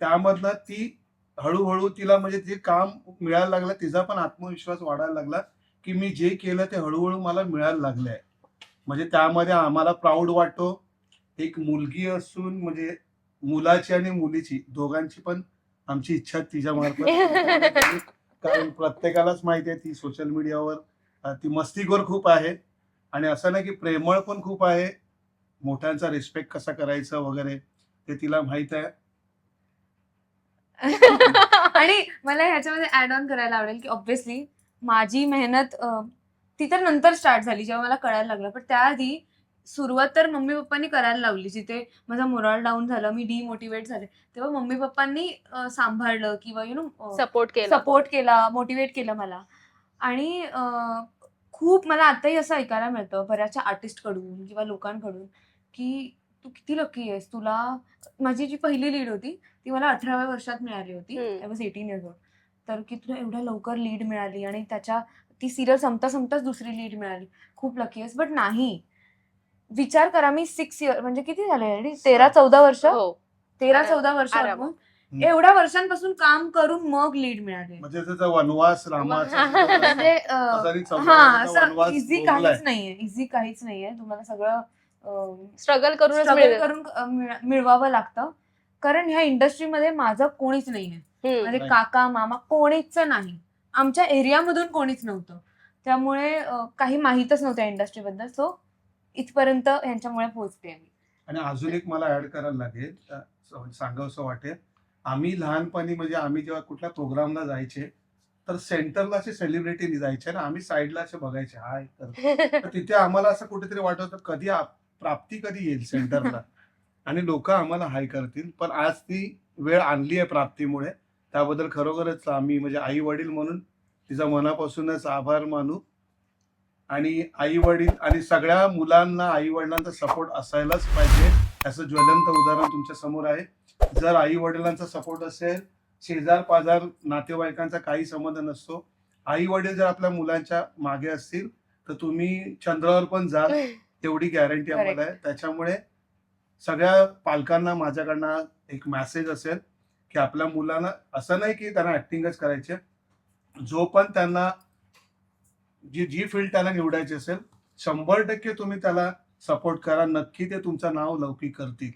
त्यामधनं ती हळूहळू तिला म्हणजे जे काम मिळायला लागलं तिचा पण आत्मविश्वास वाढायला लागला की मी जे केलं ते हळूहळू मला मिळायला लागलंय. म्हणजे त्यामध्ये आम्हाला प्राऊड वाटतो. एक मुलगी असून म्हणजे मुलाची आणि मुलीची दोघांची पण आमची इच्छा तिच्या मार्फत. कारण प्रत्येकालाच माहिती आहे ती सोशल मीडियावर ती मस्तीखोर खूप आहे. आणि असं नाही की प्रेमळ पण खूप आहे. मोठ्यांचा रिस्पेक्ट कसा करायचा वगैरे ते तिला माहीत आहे. आणि मला ह्याच्यामध्ये ऍड ऑन करायला आवडेल की ऑब्व्हियसली माझी मेहनत अं, ती तर नंतर स्टार्ट झाली जेव्हा मला कळायला लागलं. पण त्याआधी सुरुवात तर मम्मी पप्पांनी करायला लावली जिथे माझा मोराल डाऊन झाला मी डिमोटिवेट झाले. तेव्हा मम्मी पप्पांनी अं, सांभाळलं किंवा यु नो सपोर्ट केला. सपोर्ट केला मोटिवेट केलं मला. आणि अं, खूप मला आताही असं ऐकायला मिळतं बऱ्याचशा आर्टिस्टकडून किंवा लोकांकडून की तू किती लकी आहेस? तुला माझी जी पहिली लीड होती ती मला अठराव्या वर्षात मिळाली होती. आय वॉज एटीन इयर्स तर की तुला एवढ्या लवकर लीड मिळाली आणि त्याच्या ती सिरियल संपता संपताच दुसरी लीड मिळाली. खूप लकी आहेस. बट नाही. विचार करा मी सिक्स इयर म्हणजे किती झाले? तेरा चौदा वर्ष? हो. तेरा चौदा वर्ष. एवढ्या वर्षांपासून काम करून मग लीड मिळाली. म्हणजे त्याचा वनवास रामाचा. म्हणजे हा इझी. काहीच नाहीये. इझी काहीच नाहीये. तुम्हाला सगळं स्ट्रगल करूनच स्ट्रगल मिळेल करून मिळ- मिळवावं लागतं. कारण ह्या इंडस्ट्रीमध्ये माझं कोणीच नाहीये. म्हणजे नाही. काका मामा कोणीच नाही. आमच्या एरियामधून कोणीच नव्हतं. त्यामुळे अं, काही माहीतच नव्हतं इंडस्ट्रीबद्दल सो इथपर्यंत यांच्यामुळे पोहोचते मी आणि अजून एक मला ऍड करायला लागेल. अ, स- सांगावंसं वाटेल. आम्ही लहानपणी म्हणजे आम्ही जेव्हा कुठल्या प्रोग्रामला जायचे तर सेंटरला असे सेलिब्रिटी जायचे ना आम्ही साईडला असे बघायचे हाय तर. तर तिथे आम्हाला असं कुठेतरी वाटत होतं कधी आप- प्राप्ती कधी येईल सेंटरला? आणि लोक आम्हाला हाय करतील पण आज ती वेळ आणली आहे प्राप्तीमुळे. त्याबद्दल खरोखरच आम्ही म्हणजे आई वडील म्हणून तिचा मनापासूनच आभार मानू. आणि आई वडील आणि सगळ्या मुलांना आई वडिलांचा सपोर्ट असायलाच पाहिजे. असं ज्वलंत उदाहरण तुमच्यासमोर आहे. जर आई वडिलांचा सपोर्ट असेल शेजार पाजार नातेवाईकांचा काही संबंध नसतो. आई वडील जर आपल्या मुलांच्या मागे असतील तर तुम्ही चंद्रावर पण जाल तेवढी गॅरंटी आम्हाला आहे. त्याच्यामुळे सगळ्या पालकांना माझ्याकडनं एक मेसेज असेल की आपल्या मुलांना असं नाही की त्यांना ऍक्टिंगच करायचे जो पण त्यांना जी जी फील्ड त्याला निवडायची असेल शंभर टक्के तुम्ही त्याला सपोर्ट करा. नक्की ते तुमचं नाव लौकिक करतील.